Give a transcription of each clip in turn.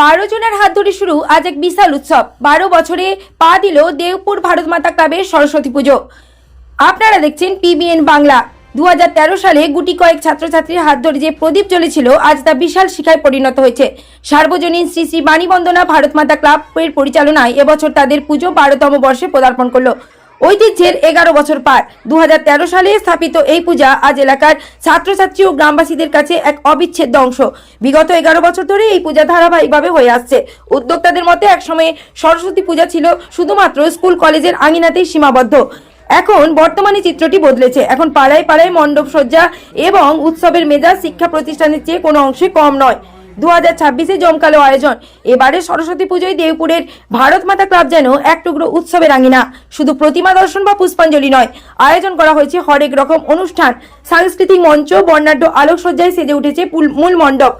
বারো জনের হাত ধরে শুরু আজ এক বিশাল উৎসব। বারো বছরে পা দিল দেবপুর ভারত মাতা ক্লাবের সরস্বতী পুজো। আপনারা দেখছেন পিবিএন বাংলা। দু হাজার তেরো সালে গুটি কয়েক ছাত্রছাত্রীর হাত ধরে যে প্রদীপ জ্বলেছিল, আজ তা বিশাল শিখায় পরিণত হয়েছে। সার্বজনীন শ্রী শ্রী বাণীবন্দনা ভারত মাতা ক্লাবের পরিচালনায় এবছর তাদের পুজো বারোতম বর্ষে পদার্পণ করল। ঐতিহ্যের এগারো বছর পার। দু হাজার তেরো সালে স্থাপিত এই পূজা আজ এলাকার ছাত্রছাত্রী ও গ্রামবাসীদের কাছে এক অবিচ্ছেদ্য অংশ। বিগত এগারো বছর ধরে এই পূজা ধারাবাহিকভাবে হয়ে আসছে। উদ্যোক্তাদের মতে একসময়ে সরস্বতী পূজা ছিল শুধুমাত্র স্কুল, কলেজের আঙিনাতেই সীমাবদ্ধ। এখন বর্তমানে চিত্রটি বদলেছে। এখন পাড়ায় পাড়ায় মণ্ডপ সজ্জা এবং উৎসবের মেজাজ শিক্ষা প্রতিষ্ঠানের চেয়ে কোনো অংশে কম নয়। দু হাজার ছাব্বিশে জমকালো আয়োজন। এবারে সরস্বতী পুজোয় দেবপুরের ভারত মাতা ক্লাব যেন এক টুকরো উৎসবের আঙিনা শুধু প্রতিমা দর্শন বা পুষ্পাঞ্জলি নয়, আয়োজন করা হয়েছে হরেক রকম অনুষ্ঠান। সাংস্কৃতিক মঞ্চ, বর্ণাঢ্য আলোকসজ্জায় সেজে উঠেছে মূল মণ্ডপ।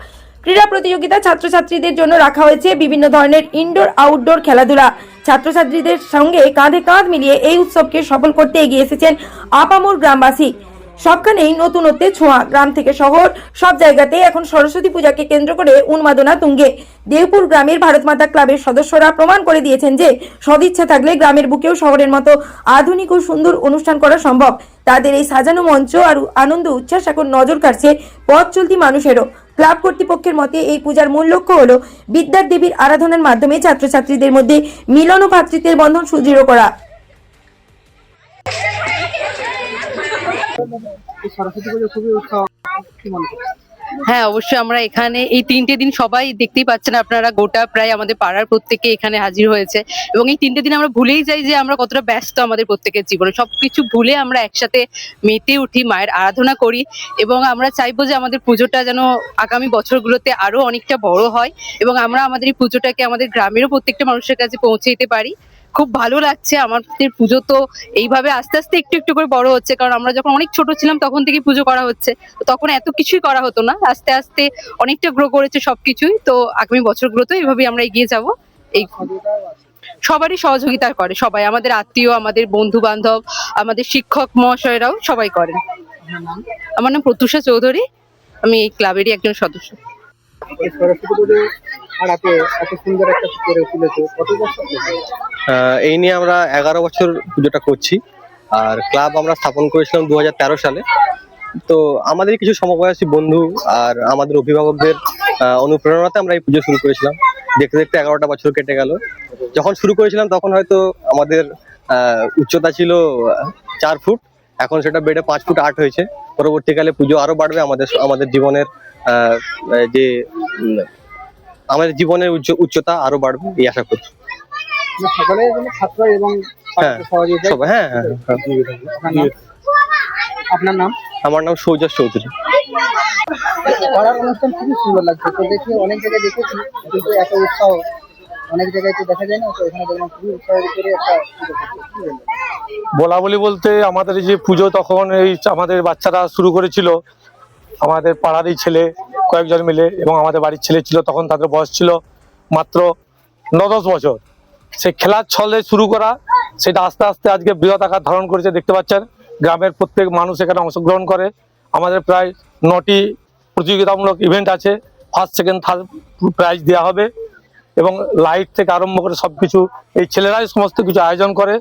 ক্রীড়া প্রতিযোগিতা ছাত্রছাত্রীদের জন্য রাখা হয়েছে বিভিন্ন ধরনের ইনডোর আউটডোর খেলাধুলা। ছাত্রছাত্রীদের সঙ্গে কাঁধে কাঁধ মিলিয়ে এই উৎসবকে সফল করতে এগিয়ে এসেছেন আপামোর গ্রামবাসী। সবখানেই নতুনত্বের ছোঁয়া। গ্রাম থেকে শহর, সব জায়গাতেই এখন সরস্বতী পূজাকে কেন্দ্র করে উন্মাদনা তুঙ্গে। দেবপুর গ্রামের ভারত মাতা ক্লাবের সদস্যরা প্রমাণ করে দিয়েছেন যে, সদিচ্ছা থাকলে গ্রামের বুকেও শহরের মতো আধুনিক ও সুন্দর অনুষ্ঠান করা সম্ভব। তাদের এই সাজানো মঞ্চ আর আনন্দ উচ্ছ্বাস এখন নজর কাটছে পথ চলতি মানুষেরও। ক্লাব কর্তৃপক্ষের মতে, এই পূজার মূল লক্ষ্য হল বিদ্যার দেবীর আরাধনার মাধ্যমে ছাত্রছাত্রীদের মধ্যে মিলন ও ভ্রাতৃত্বের বন্ধন সুদৃঢ় করা। হ্যাঁ অবশ্যই আমরা এখানে এই তিনটে দিন সবাই দেখতেই পাচ্ছেন আপনারা গোটা প্রায় আমাদের পাড়ার প্রত্যেকে এখানে হাজির হয়েছে। এবং এই তিনটে দিন আমরা ভুলেই যাই যে আমরা কতটা ব্যস্ত আমাদের প্রত্যেকের জীবনে। সবকিছু ভুলে আমরা একসাথে মেতে উঠি, মায়ের আরাধনা করি এবং আমরা চাইব যে আমাদের পুজোটা যেন আগামী বছরগুলোতে আরও অনেকটা বড় হয় এবং আমরা আমাদের এই পুজোটাকে আমাদের গ্রামেরও প্রত্যেকটা মানুষের কাছে পৌঁছে দিতে পারি। খুব ভালো লাগছে। আমাদের পুজো তো এইভাবে আস্তে আস্তে একটু একটু করে বড় হচ্ছে। কারণ আমরা যখন অনেক ছোট ছিলাম তখন থেকে পুজো করা হচ্ছে। তো তখন এত কিছুই করা হতো না। আস্তে আস্তে অনেকটা গ্রো করেছে সবকিছুই। তো আগামী বছরগুলোতে এইভাবেই আমরা এগিয়ে যাব। এই সবারই সহযোগিতা করে সবাই। আমাদের আত্মীয়, আমাদের বন্ধু বান্ধব আমাদের শিক্ষক মহাশয়রাও সবাই করেন। আমার নাম প্রত্যুষা চৌধুরী। আমি এই ক্লাবেরই একজন সদস্য। পাড়াতে এত সুন্দর একটা করে তুলেছে। কত বছর এই নিয়ে আমরা এগারো বছর পুজোটা করছি। আর ক্লাব আমরা স্থাপন করেছিলাম দু হাজার তেরো সালে। তো আমাদের কিছু সমবয়সী বন্ধু আর আমাদের অভিভাবকদের অনুপ্রেরণাতে আমরা এই পুজো শুরু করেছিলাম। দেখতে দেখতে এগারোটা বছর কেটে গেল। যখন শুরু করেছিলাম তখন হয়তো আমাদের উচ্চতা ছিল চার ফুট। এখন সেটা বেড়ে পাঁচ ফুট আট হয়েছে। পরবর্তীকালে পুজো আরও বাড়বে আমাদের আমাদের জীবনের যে আমাদের জীবনের উচ্চতা আরও বাড়বে এই আশা করছি। মানে ছাত্র এবং হ্যাঁ, হ্যাঁ হ্যাঁ হ্যাঁ। আপনার নাম? আমার নাম সৌজাস চৌধুরী। পাড়ার অনুষ্ঠান খুবই সুন্দর লাগছে। তো দেখি অনেক জায়গায় দেখেছি কিন্তু এত উৎসাহ অনেক জায়গায় তো দেখা যায় না তো এখানে দেখলাম খুবই উৎসাহের উপরে একটা? বলা বলি বলতে আমাদের এই যে পুজো তখন এই আমাদের বাচ্চারা শুরু করেছিল আমাদের পাড়ারই ছেলে কয়েকজন মিলে এবং আমাদের বাড়ির ছেলে ছিল, তখন তাদের বয়স ছিল মাত্র ন দশ বছর। সেই খেলার ছলে শুরু করা, সেটা আস্তে আস্তে আজকে বৃহৎ আকার ধারণ করেছে, দেখতে পাচ্ছেন। গ্রামের প্রত্যেক মানুষ এখানে অংশগ্রহণ করে। আমাদের প্রায় নটি প্রতিযোগিতামূলক ইভেন্ট আছে। ফার্স্ট সেকেন্ড থার্ড প্রাইজ দেওয়া হবে এবং লাইট থেকে আরম্ভ করে সব কিছু এই ছেলেরাই সমস্ত কিছু আয়োজন করে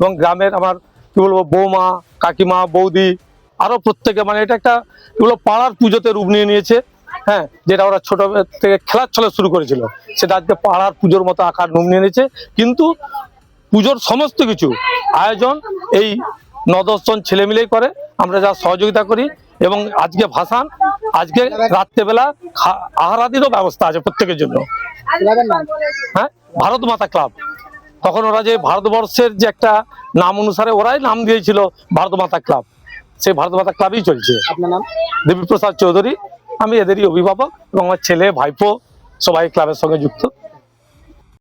এবং গ্রামের আমার কি বলব, বৌমা, কাকিমা, বৌদি আরও প্রত্যেকে মানে এটা একটা বলব, পাড়ার পুজোতে রূপ নিয়ে নিয়েছে। হ্যাঁ যেটা ওরা ছোট থেকে খেলার ছলে শুরু করেছিল। সেটা আজকে পাড়ার পুজোর মতো আকার রূপ নিয়ে নিয়েছে। কিন্তু পুজোর সমস্ত কিছু আয়োজন এই ন দশজন ছেলে মিলেই করে। আমরা যা সহযোগিতা করি এবং আজকে ভাসান আজকে রাত্রেবেলা আহারাদিরও ব্যবস্থা আছে প্রত্যেকের জন্য। হ্যাঁ ভারত মাতা ক্লাব। তখন ওরা যে ভারতবর্ষের যে একটা নাম অনুসারে ওরাই নাম দিয়েছিল ভারত মাতা ক্লাব। সেই ভারত মাতা ক্লাবই চলছে। আপনার নাম? দেবীপ্রসাদ চৌধুরী। আমি এদেরই অভিভাবক এবং আমার ছেলে ভাইপো সবাই ক্লাবের সঙ্গে যুক্ত।